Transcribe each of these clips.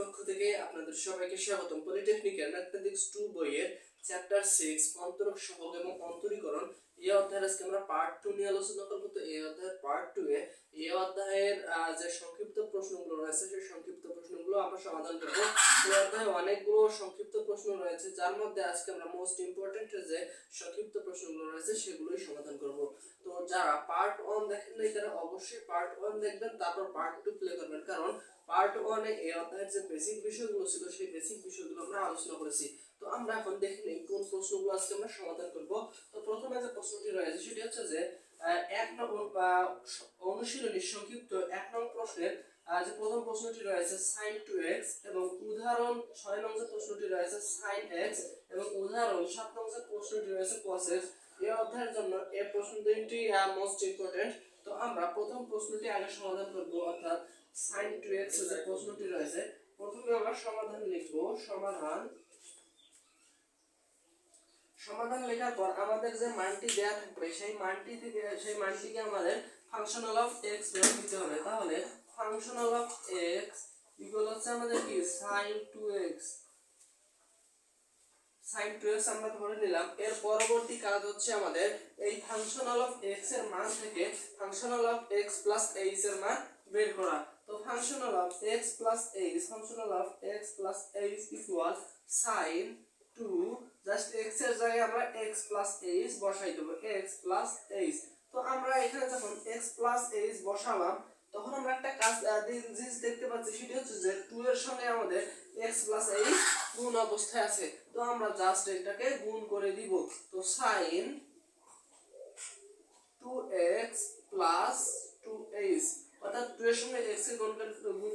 পক্ষ থেকে আপনাদের সবাইকে স্বাগতম। পলিটেকনিক্যাল ম্যাথমেটিক্স টু বইয়ের চ্যাপ্টার সিক্স অন্তরক সহগ এবং অন্তরীকরণ। এই অধ্যায়ের আজকে আমরা পার্ট টু নিয়ে আলোচনা করব। এই অধ্যায়ের পার্ট টু এ এই অধ্যায়ের যে সংক্ষিপ্ত প্রশ্নগুলো রয়েছে, সেই সংক্ষিপ্ত প্রশ্নগুলো আমরা সমাধান করব। এই অধ্যায়ে অনেকগুলো সংক্ষিপ্ত প্রশ্ন রয়েছে, যার মধ্যে আজকে আমরা মোস্ট ইম্পর্টেন্ট যে সংক্ষিপ্ত প্রশ্নগুলো রয়েছে, সেগুলোই সমাধান করব। তো যারা পার্ট ওয়ান দেখেন নাই, তারা অবশ্যই পার্ট ওয়ান দেখবেন, তারপর পার্ট টু প্লে করবেন। কারণ পার্ট ওয়ানে এই অধ্যায়ের যে বেসিক বিষয়গুলো ছিল, সেই বেসিক বিষয়গুলো আমরা আলোচনা করেছি। তো আমরা এখন দেখে নিই কোন প্রশ্নগুলো আজকে আমরা সমাধান করব। তো প্রথমে যে প্রশ্নটি রয়েছে, সেটি হচ্ছে যে এক অনুশীলনী সংক্ষিপ্ত এক নম্বর প্রশ্নের যে প্রথম প্রশ্নটি রয়েছে সাইন টু এক্স এবং উদাহরণ ছয় নম্বর যে প্রশ্নটি রয়েছে সাইন এক্স এবং উদাহরণ সাত নম্বর যে প্রশ্নটি রয়েছে কস এক্স এই অধ্যায়ের জন্য এই প্রশ্ন দুইটি মোস্ট ইম্পর্টেন্ট তো আমরা প্রথম প্রশ্নটি আগে সমাধান করব, অর্থাৎ সাইন টু এক্স যে প্রশ্নটি রয়েছে, প্রথমে আমরা সমাধান লিখব, সমাধান সমাধান লেখার পর আমাদের যে মানটি দেয়া থাকবে, সেই মানটি থেকে, সেই মানটিকে আমাদের ফাংশনাল অফ এক্স বের দিতে হবে। তাহলে ফাংশনাল অফ এক্স ইকুয়াল হচ্ছে আমাদের কি? Sine two x sine two x আমরা ধরে নিলাম। এর পরবর্তী কাজ হচ্ছে আমাদের এই ফাংশনাল অফ এক্সের মান থেকে functional of x plus h এর মান বের করা। তো functional of x plus h functional of x plus h equal sine two just এক্সের জায়গায় আমরা এক্স প্লাস এইচ বসাই দেবো এক্স প্লাস এইচ তো আমরা এখানে যখন এক্স প্লাস এইচ বসালাম, তখন আমরা একটা কাজ জিনিস দেখতে পাচ্ছি, সেটি হচ্ছে যে টু এর সঙ্গে আমাদের এক্স প্লাস এইচ গুণ অবস্থায় আছে। তো আমরা জাস্ট করে দিব। তো sine two x plus two h অর্থাৎ টু এর সঙ্গে এক্স কে গুণ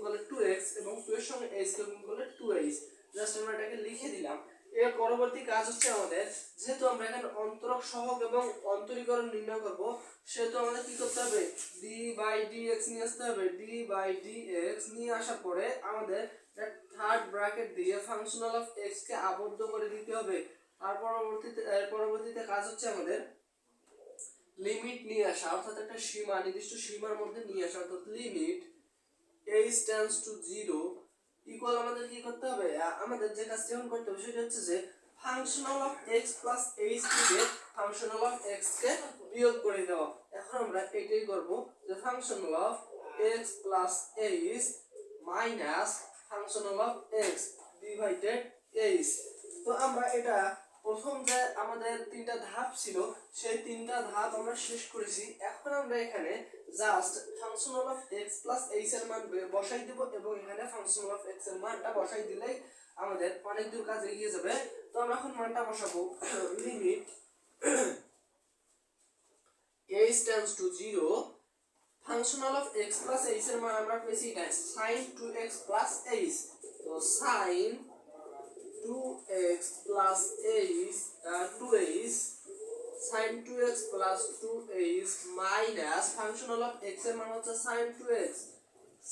করলে টু এক্স এবং টু এর সঙ্গে এইচ কে গুণ করলে টু এইচ জাস্ট আমরা এটাকে লিখে দিলাম। পরবর্তী কাজ হচ্ছে আমাদের, যেহেতু আমরা এখানে অন্তরক সহগ এবং অন্তরীকরণ নির্ণয় করব, সেহেতু আমাদের কি করতে হবে? ডি বাই ডি এক্স নিয়ে আসতে হবে। ডি বাই ডি এক্স নিয়ে আসার পরে আমাদের থার্ড ব্র্যাকেট দিয়ে ফাংশনাল অফ এক্স কে আবদ্ধ করে দিতে হবে। আর পরবর্তীতে, এর পরবর্তীতে কাজ হচ্ছে আমাদের লিমিট নিয়ে আসা, অর্থাৎ একটা সীমা, নির্দিষ্ট সীমার মধ্যে নিয়ে আসা, অর্থাৎ limit h tends to zero equal আমাদের কি করতে হবে? আমাদের যে কাজটি এখন করতে হবে সেটা হচ্ছে যে functional of x plus h থেকে ফাংশনাল অফ এক্স কে বিয়োগ করে দেওয়া। এখন আমরা এটাই করব যে functional of x plus h minus functional of x divided h. তো আমরা এটা প্রথম যে আমাদের তিনটা ধাপ ছিল, সেই তিনটা ধাপ আমরা শেষ করেছি। এখন আমরা এখানে just functional of x plus h এর মান বসাই দেব এবং এখানে ফাংশনাল অফ এক্সের মানটা বসাই দিলেই আমাদের অনেক দূর কাজ এগিয়ে যাবে। তো আমরা এখন মানটা বসাবো। Limit h tends to zero functional of x plus h এর মান আমরা পেয়েছি sine two x plus h তো sine two x plus h two h sine two x plus two h minus functional of এক্সের মান হচ্ছে x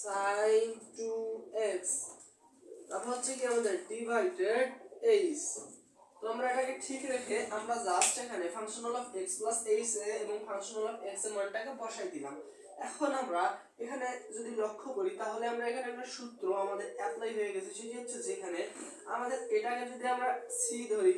sine two x তারপর হচ্ছে কি আমাদের ডিভাইডেড এইচ তো আমরা এটাকে ঠিক রেখে আমরা জাস্ট এখানে functional of x plus h এবং ফাংশনাল অফ এক্সের মানটাকে বসাই দিলাম। এখন আমরা এখানে যদি লক্ষ্য করি, তাহলে আমরা এখানে একটা সূত্র আমাদের অ্যাপ্লাই হয়ে গেছে, সেটি হচ্ছে যেখানে আমাদের এটাকে যদি আমরা সি ধরি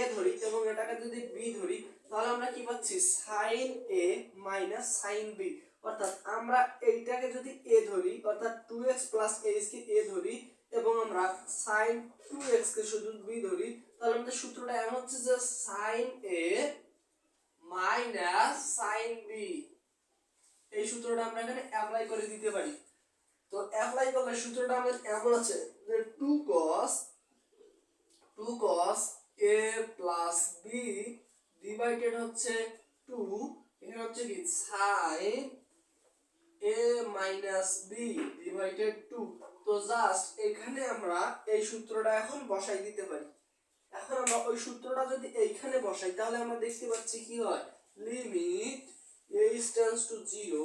এ ধরি এবং এটাকে যদি বি ধরি, তাহলে আমরা কি পাচ্ছি? Sine a minus sine b অর্থাৎ আমরা এইটাকে যদি এ ধরি, অর্থাৎ টু এক্স প্লাস এইচ কে এ ধরি এবং আমরা সাইন টু এক্স কে শুধু বি ধরি, তাহলে আমাদের সূত্রটা এমন হচ্ছে যে sine a minus sine b এই সূত্রটা আমরা এখানে অ্যাপ্লাই করে দিতে পারি। তো অ্যাপ্লাই করলে সূত্রটা আমাদের এমন আছে যে two cos two cos a plus b divided হচ্ছে টু এখানে হচ্ছে কি? Sine a minus b divided two তো জাস্ট এখানে আমরা এই সূত্রটা এখন বসাই দিতে পারি। এখন আমরা ওই সূত্রটা যদি এইখানে বসাই, তাহলে আমরা দেখতে পাচ্ছি কি হয়? Limit h tends to zero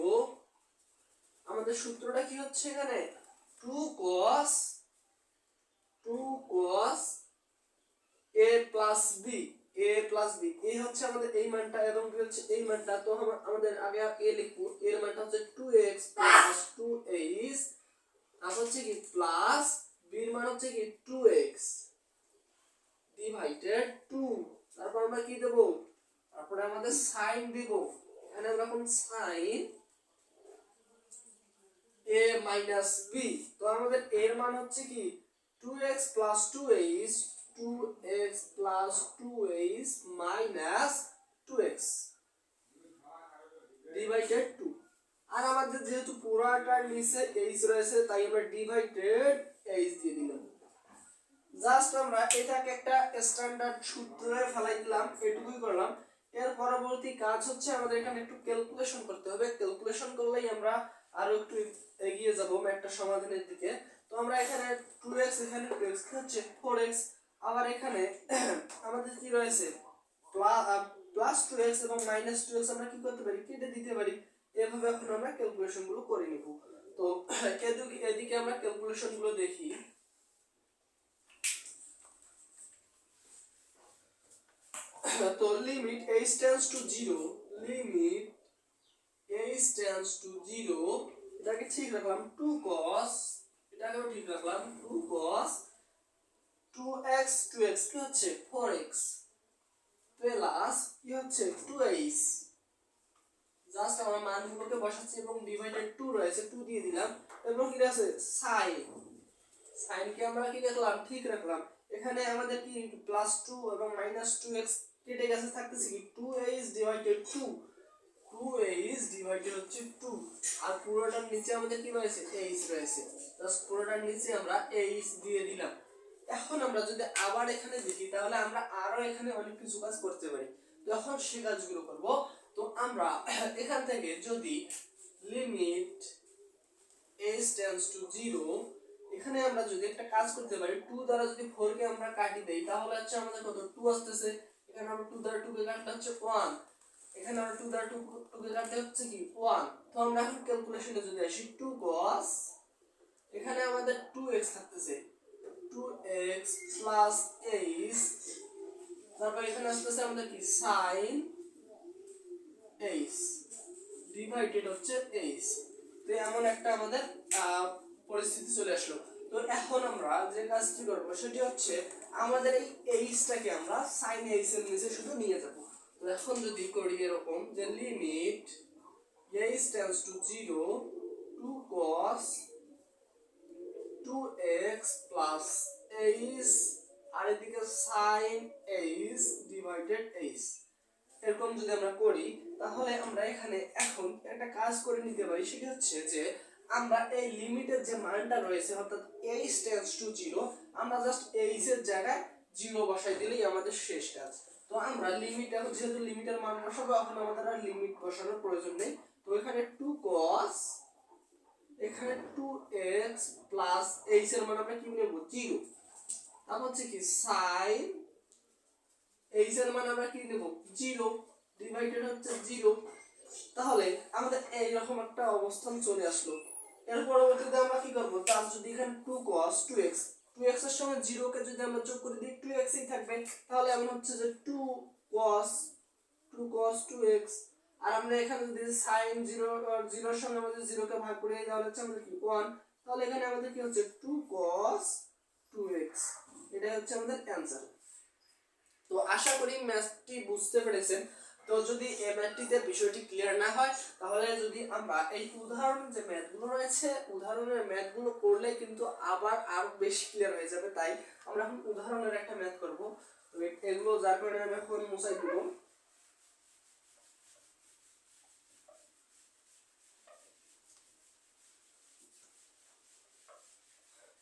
আমাদের সূত্রটা কি হচ্ছে এখানে? Two cos two cos a plus b a plus b এই হচ্ছে আমাদের এই মানটা এবং বি হচ্ছে এই মানটা। তো আমা- আমাদের আগে এ লিখব। এর মানটা হচ্ছে two x plus two h তারপর হচ্ছে কি প্লাস বির মান হচ্ছে কি টু এক্স ডিভাইডেড টু তারপর আমরা কি দেব? তারপরে আমাদের সাইন দিব। এখানে আমরা সাইন এ মাইনাস বি তো আমাদের এর মান হচ্ছে কি? Two x plus two h two x plus two h minus two x divided two আর আমাদের যেহেতু পুরাটার নিচে এইচ রয়েছে, তাই আমরা ডিভাইডেড এইচ দিয়ে দিলাম। জাস্ট আমরা এটাকে একটা স্ট্যান্ডার্ড সূত্রে ফেলাই দিলাম, এটুকুই করলাম। এর পরবর্তী কাজ হচ্ছে আমাদের এখানে একটু ক্যালকুলেশন করতে হবে। ক্যালকুলেশন করলেই আমরা আরও একটু এগিয়ে যাব একটা সমাধানের দিকে। তো আমরা এখানে 2x এখানে 2x কি হচ্ছে 4x আবার এখানে আমাদের কি রয়েছে? প্লাস 2x এবং মাইনাস 2x আমরা কি করতে পারি? কেটে দিতে পারি। এভাবে এখন আমরা ক্যালকুলেশনগুলো করে নিব। তো এদিকে আমরা ক্যালকুলেশনগুলো দেখি। তো limit h tends to zero limit h tends to zero এটাকে ঠিক রাখলাম টু cos, এটাকেও ঠিক রাখলাম two cos two x two x কি হচ্ছে? ফোর এক্স প্লাস কি হচ্ছে? টু এইচ জাস্ট আমরা মানগুলোকে বসাচ্ছি এবং ডিভাইডেড টু রয়েছে টু দিয়ে দিলাম। এবং কি আছে সাইন সাইনকে আমরা কি রাখলাম? ঠিক রাখলাম। এখানে আমাদের কি প্লাস টু এবং মাইনাস টু এক্স কেটে গেছে থাকতেছে কি? Two h divided two two h divided হচ্ছে টু আর পুরোটার নিচে আমাদের কি রয়েছে? এইচ রয়েছে। জাস্ট পুরোটার নিচে আমরা এ এইচ দিয়ে দিলাম। এখন আমরা যদি আবার এখানে দেখি, তাহলে আমরা আরও এখানে অনেক কিছু কাজ করতে পারি। যখন সে কাজগুলো করব। তো আমরা এখান থেকে যদি limit h tends to zero এখানে আমরা যদি একটা কাজ করতে পারি টু দ্বারা যদি ফোর কে আমরা কাটি দেই, তাহলে হচ্ছে আমাদের কত? টু আসতেছে। এখানে আমরা টু দ্বারা টু কে কাটলে হচ্ছে ওয়ান এখানে আমরা টু দ্বারা টু টু কে কাটলে হচ্ছে কি? ওয়ান তো আমরা এখন ক্যালকুলেশনে যদি আসি টু cos, এখানে আমাদের টু এক্স থাকতেছে। টু এক্স প্লাস এইচ তারপর এখানে আসতেছে আমাদের কি? সাইন এইচ ডিভাইডেড হচ্ছে এইচ তো এমন একটা আমাদের পরিস্থিতি চলে আসলো। তো এখন আমরা যে কাজটি করব, সেটি হচ্ছে আমাদের এই এইচটাকে আমরা সাইন এইচ এর নিচে শুধু নিয়ে যাব। এখন যদি করি এরকম, যে limit h tends to zero two cos two x plus h আর এদিকে সাইন এইচ ডিভাইডেড এইচ এরকম যদি আমরা করি, তাহলে আমরা এখানে এখন একটা কাজ করে নিতে পারি, সেটা হচ্ছে যে আমরা এই লিমিটের যে মানটা রয়েছে, অর্থাৎ এইচ টেন্স টু জিরো আমরা জাস্ট এইচ এর জায়গায় জিরো বসাই দিলেই আমাদের শেষ কাজ। তো আমরা লিমিট এখন যেহেতু লিমিটের মান বসাবো, এখন আমাদের আর লিমিট বসানোর প্রয়োজন নেই। তো এখানে টু cos, এখানে টু এক্স প্লাস এইচ এর মান আমরা কি নেব? জিরো। তারপর হচ্ছে কি সাইন এইচ এর মান আমরা কি নেব? জিরো। ডিভাইডেড হচ্ছে জিরো। তাহলে আমাদের এইরকম একটা অবস্থান চলে আসলো। এর পরবর্তীতে আমরা কি করব? তার যদি এখানে two cos two x two এক্সের সঙ্গে জিরো কে যদি আমরা যোগ করে দিই টু এক্সই থাকবে। তাহলে এমন হচ্ছে যে two cos two cos two আর আমরা এখানে যদি সাইন জিরো জিরোর সঙ্গে আমাদের জিরোকে ভাগ করে তাহলে হচ্ছে আমাদের কি ওয়ান তাহলে এখানে আমাদের কি হচ্ছে টু cos টু এক্স এটাই হচ্ছে আমাদের অ্যান্সার তো আশা করি ম্যাথটি বুঝতে পেরেছেন। তো যদি এই ম্যাথটিতে বিষয়টি ক্লিয়ার না হয়, তাহলে যদি আমরা এই উদাহরণের যে ম্যাথগুলো রয়েছে, উদাহরণের ম্যাথগুলো করলে কিন্তু আবার আরও বেশি ক্লিয়ার হয়ে যাবে। তাই আমরা এখন উদাহরণের একটা ম্যাথ করব। তো এগুলো যার কারণে আমি এখন মুছাই দিব।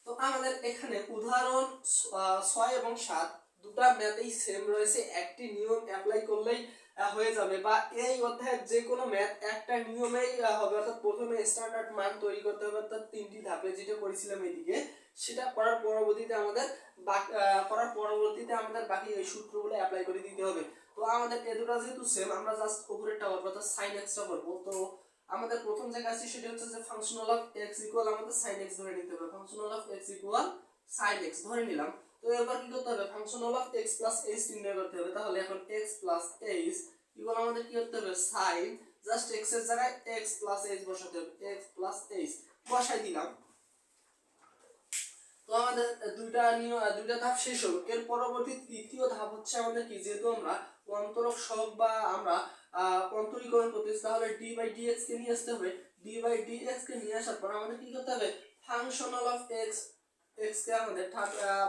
তো আমাদের এখানে উদাহরণ ছয় এবং সাত, দুটা ম্যাথেই সেম রয়েছে। একটি নিয়ম অ্যাপ্লাই করলেই হয়ে যাবে। বা এই অধ্যায়ের যে কোনো ম্যাথ একটা নিয়মেই হবে। অর্থাৎ প্রথমে স্ট্যান্ডার্ড মান তৈরি করতে হবে, অর্থাৎ তিনটি ধাপে যেটা করেছিলাম এদিকে, সেটা করার পরবর্তীতে আমাদের করার পরবর্তীতে আমাদের বাকি এই সূত্রগুলো অ্যাপ্লাই করে দিতে হবে। তো আমাদের এ দুটো যেহেতু সেম আমরা জাস্ট উপরেরটা করব অর্থাৎ সাইন এক্সটা করব তো আমাদের প্রথম জায়গা আছে, সেটা হচ্ছে যে ফাংশনাল অফ এক্স ইকুয়াল আমাদের সাইন এক্স ধরে নিতে হবে। Functional of x equal sine x ধরে নিলাম। তো এবার কি করতে হবে? Functional of x plus h নির্ণয় করতে হবে। তাহলে এখন এক্স প্লাস ইকুয়াল আমাদের কি করতে হবে? সাইন জাস্ট এক্সের জায়গায় এক্স প্লাস বসাতে হবে। এক্স প্লাস বসাই দিলাম। তো আমাদের দুইটা দুইটা ধাপ শেষ হলো। এর পরবর্তী তৃতীয় ধাপ হচ্ছে আমাদের কি? যেহেতু আমরা অন্তরক সহগ বা আমরা অন্তরীকরণ করতেছি, তাহলে ডি বাই ডি এক্স কে নিয়ে আসতে হবে। ডি বাই ডি এক্স কে নিয়ে আসার পর আমাদের কি করতে হবে? ফাংশনাল অফ এক্স এক্স কে আমাদের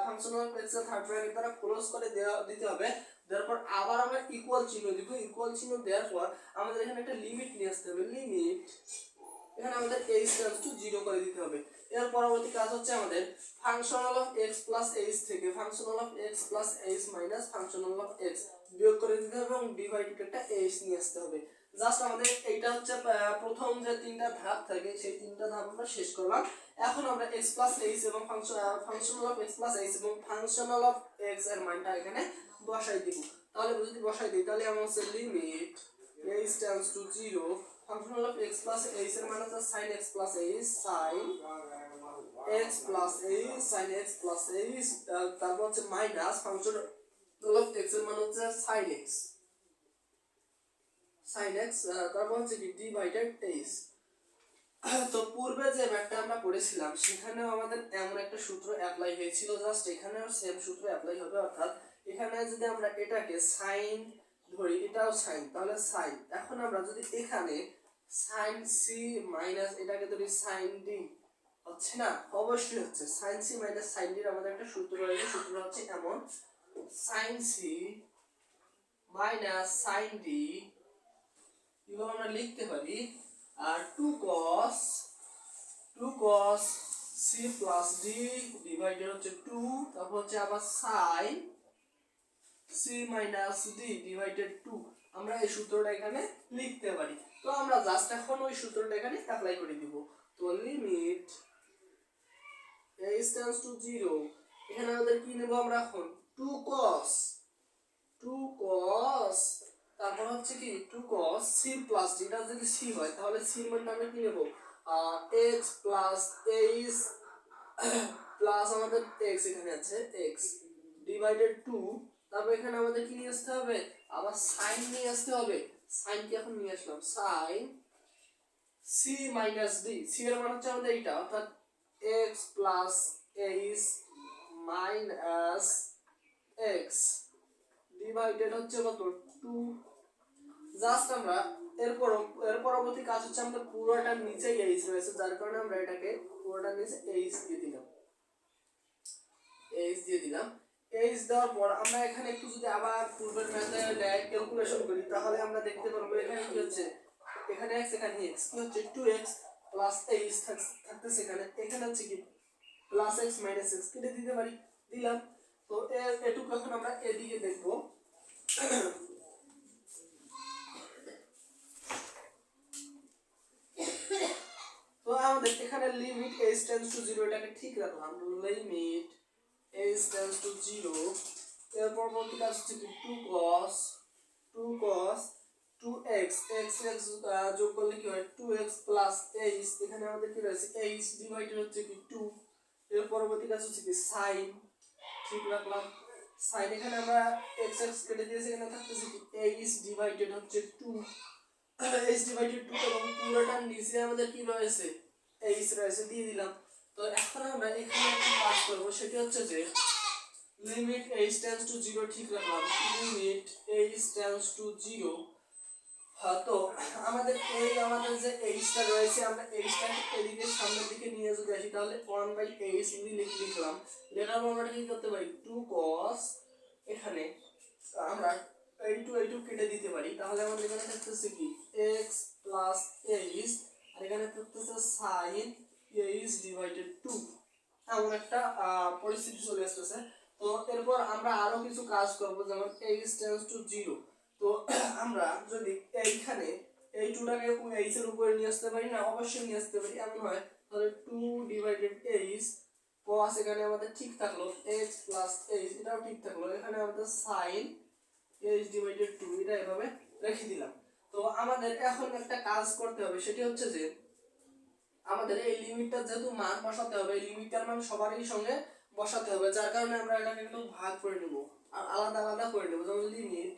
functional of x third bracket দ্বারা ক্লোজ করে দেওয়া দিতে হবে। তারপর আবার আমরা ইকুয়াল চিহ্ন দিব। ইকুয়াল চিহ্ন দেওয়ার পর আমাদের এখানে একটা লিমিট নিয়ে আসতে হবে। লিমিট এখানে আমাদের এইচ টেন্স টু জিরো করে দিতে হবে। এর পরবর্তী কাজ হচ্ছে আমাদের functional of x plus h থেকে functional of x plus h minus functional of x বিয়োগ করে দিতে হবে এবং ডিভাইডেড একটা এইচ নিয়ে আসতে হবে। জাস্ট আমাদের এইটা হচ্ছে প্রথম যে তিনটা ধাপ থাকে, সেই তিনটা ধাপ আমরা শেষ করলাম। এখন আমরা এক্স প্লাস এইচ এবং functional of x plus h এবং ফাংশনাল অফ এক্সের মানটা এখানে বসাই দিব। তাহলে যদি বসাই দিই, তাহলে আমার হচ্ছে limit h tends to zero functional of x plus h এর মান হচ্ছে sine x plus h sine x plus h sine x plus h তারপর হচ্ছে মাইনাস ফাংশনাল অফ এক্সের মান হচ্ছে সাইন এক্স সাইন এক্স তারপর হচ্ছে কি ডিভাইডেড এইচ তো পূর্বে যে ম্যাথটা আমরা পড়েছিলাম, সেখানেও আমাদের এমন একটা সূত্র অ্যাপ্লাই হয়েছিল জাস্ট এখানেও সেম সূত্র অ্যাপ্লাই হবে, অর্থাৎ এখানে যদি আমরা এটাকে সাইন ধরি, এটাও সাইন তাহলে সাইন এখন আমরা যদি এখানে সাইন সি মাইনাস এটাকে ধরি সাইন ডি হচ্ছে না? অবশ্যই হচ্ছে। সাইন সি মাইনাস সাইন ডির আমাদের একটা সূত্র রয়েছে, সূত্র হচ্ছে এমন sine c minus sine d এগুলো আমরা লিখতে পারি two cos two cos c plus d divided হচ্ছে টু তারপর হচ্ছে আবার sine c minus d divided two আমরা এই সূত্রটা এখানে লিখতে পারি। তো আমরা জাস্ট এখন ওই সূত্রটা এখানে অ্যাপ্লাই করে দিব। তো limit h tends to zero এখানে আমাদের কি নেব আমরা এখন? টু কস টু কস তারপর হচ্ছে কি টু কস সি প্লাস এটা যদি সি হয়, তাহলে সি এর মানটা আমরা কি নেব? এক্স প্লাস এইচ প্লাস আমাদের এক্স এখানে আছে এক্স ডিভাইডেড টু তারপর এখানে আমাদের কি নিয়ে আসতে হবে? আবার সাইন নিয়ে আসতে হবে। সাইন কি এখন নিয়ে আসলাম? Sine c minus d c এর মান হচ্ছে আমাদের এইটা, অর্থাৎ x plus h minus x divided হচ্ছে কত? জাস্ট আমরা এরপর এর পরবর্তী কাজ হচ্ছে আমাদের পুরোটা নিচেই এইচ রয়েছে যার কারণে আমরা এটাকে পুরোটা নিচে এইচ দিয়ে দিলাম। এইচ দিয়ে দিলাম। এইচ দেওয়ার পর আমরা এখানে একটু যদি আবার পূর্বের ম্যাথে ক্যালকুলেশন করি, তাহলে আমরা দেখতে পারব এখানে কি হচ্ছে? এখানে এক্স এখানে এক্স কি হচ্ছে? টু এক্স প্লাস এইচ থাকতেছে এখানে। এখানে হচ্ছে কি? প্লাস এক্স মাইনাস এক্স কেটে দিতে পারি? দিলাম। তো এটুকু এখন আমরা এদিকে দেখব। তো আমাদের এখানে limit h tends to zero এটাকে ঠিক রাখলাম limit h tends to zero এর পরবর্তী কাজ হচ্ছে কি two cos two cos two x x x যোগ করলে কি হয় টু এক্স প্লাস এইচ এখানে আমাদের কি রয়েছে এইচ ডিভাইডেড হচ্ছে কি টু এর পরবর্তী কাজ হচ্ছে কি সাইন ঠিক রাখলাম সাইন এখানে আমরা এক্স এক্স কেটে দিয়েছি, এখানে থাকতেছে কি এইচ ডিভাইডেড হচ্ছে টু এইচ ডিভাইডেড টু এবং পুরোটার নিচে আমাদের কি রয়েছে? এইচ রয়েছে, দিয়ে দিলাম। তো এখন আমরা এখানে একটু কাজ করব, সেটি হচ্ছে যে limit h tends to zero ঠিক রাখলাম। Limit h tends to zero তো আমাদের এই আমাদের যে এইচটা রয়েছে, আমরা এইচটাকে এদিকে সামনের দিকে নিয়ে যদি আসি, তাহলে ওয়ান বাই এইচ লিখে লিখলাম? লেখার পর আমরা কি করতে পারি? টু কস এখানে আমরা এই টু এই টু কেটে দিতে পারি। তাহলে আমাদের এখানে থাকতেছে কি? এক্স প্লাস এইচ আর এখানে থাকতেছে সাইন এইচ ডিভাইডেড টু এমন একটা পরিস্থিতি চলে আসতেছে। তো এরপর আমরা আরও কিছু কাজ করব, যেমন এইচ টেন্স টু জিরো তো আমরা যদি এইখানে এই টুটাকে এইচ এর উপরে নিয়ে আসতে পারি না, অবশ্যই নিয়ে আসতে পারি। এমন হয়, তাহলে টু ডিভাইডেড এইচ কস এখানে আমাদের ঠিক থাকল এক্স প্লাস এইচ এটাও ঠিক থাকল। এখানে আমাদের সাইন এইচ ডিভাইডেড টু এটা এভাবে রেখে দিলাম। তো আমাদের এখন একটা কাজ করতে হবে, সেটি হচ্ছে যে আমাদের এই লিমিটটা যেহেতু মান বসাতে হবে লিমিটটার মান সবারই সঙ্গে বসাতে হবে, যার কারণে আমরা এটাকে একটু ভাগ করে নেব, আর আলাদা আলাদা করে নেব। যেমন limit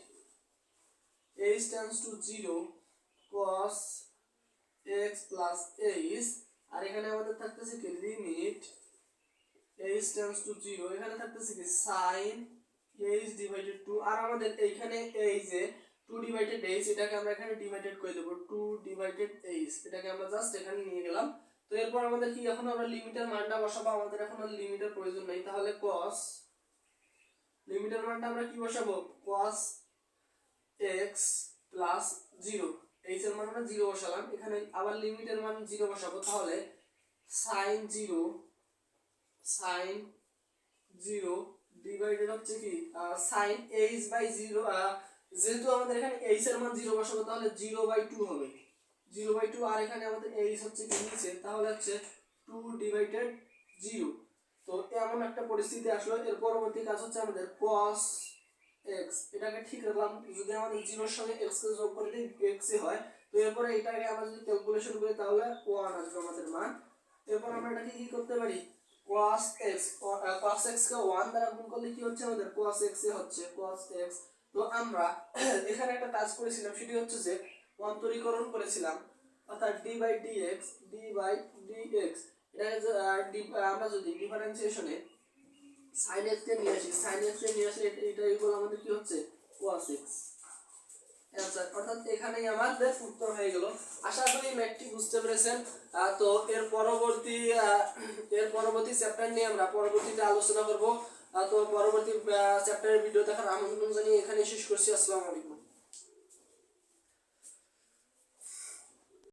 h tends to zero cos x plus h আর এখানে আমাদের থাকতেছে কি? Limit h tends to zero এখানে থাকতেছে কি? সাইন এইচ ডিভাইডেড টু আর আমাদের এইখানে এই যে টু ডিভাইডেড এইচ এটাকে আমরা এখানে ডিভাইডেড করে দেবো। টু ডিভাইডেড এইচ এটাকে আমরা জাস্ট এখানে নিয়ে গেলাম। তো এরপর আমাদের কি, এখন আমরা লিমিটের মানটা বসাবো? আমাদের এখন লিমিটের প্রয়োজন নেই। তাহলে cos লিমিটের মানটা আমরা কি বসাবো? cos x plus zero h এর মান আমরা জিরো বসালাম। এখানে আবার লিমিটের মান জিরো বসাবো। তাহলে sine zero sine zero divided হচ্ছে কি? সাইন এইচ বাই জিরো যেহেতু আমাদের এখানে এইচ এর মান জিরো বসাবো তাহলে জিরো বাই টু হবে। জিরো বাই টু আর এখানে আমাদের এইচ হচ্ছে কি নিচে তাহলে হচ্ছে টু ডিভাইডেড জিরো তো এমন একটা পরিস্থিতি আসলো এর পরবর্তী কাজ হচ্ছে আমাদের cos x এটাকে ঠিক রাখলাম যদি আমাদের জিরোর সঙ্গে x কে যোগ করে দিই এ হয় তো এরপরে এটাকে আমরা যদি ক্যালকুলেশন করি তাহলে 1 আসবে আমাদের মান। এরপর আমরা এটাকে কি করতে পারি? ও- আহ, cos x কে 1 দ্বারা গুণ করলে কি হচ্ছে আমাদের? cos x এ হচ্ছে cos x তো আমরা এখানে একটা কাজ করেছিলাম সেটি হচ্ছে যে অন্তরীকরণ করেছিলাম অর্থাৎ d বাই বাই dx এটাকে যে, আহ, d- আহ, আমরা যদি ডিফারেন্সিয়েশনে সাইন এক্স কে নিয়ে আসি সাইন এক্স কে নিয়ে আসলে এটা- ইকুয়াল আমাদের কি হচ্ছে? cos x অ্যান্সার অর্থাৎ এখানেই আমাদের উত্তর হয়ে গেল। আশা করি ম্যাথটি বুঝতে পেরেছেন। তো এর পরবর্তী এর পরবর্তী চ্যাপ্টার নিয়ে আমরা পরবর্তীতে আলোচনা করব। তো পরবর্তী চ্যাপ্টারের ভিডিও দেখার আমন্ত্রণ জানিয়ে এখানে শেষ করছি। আসসালামু আলাইকুম।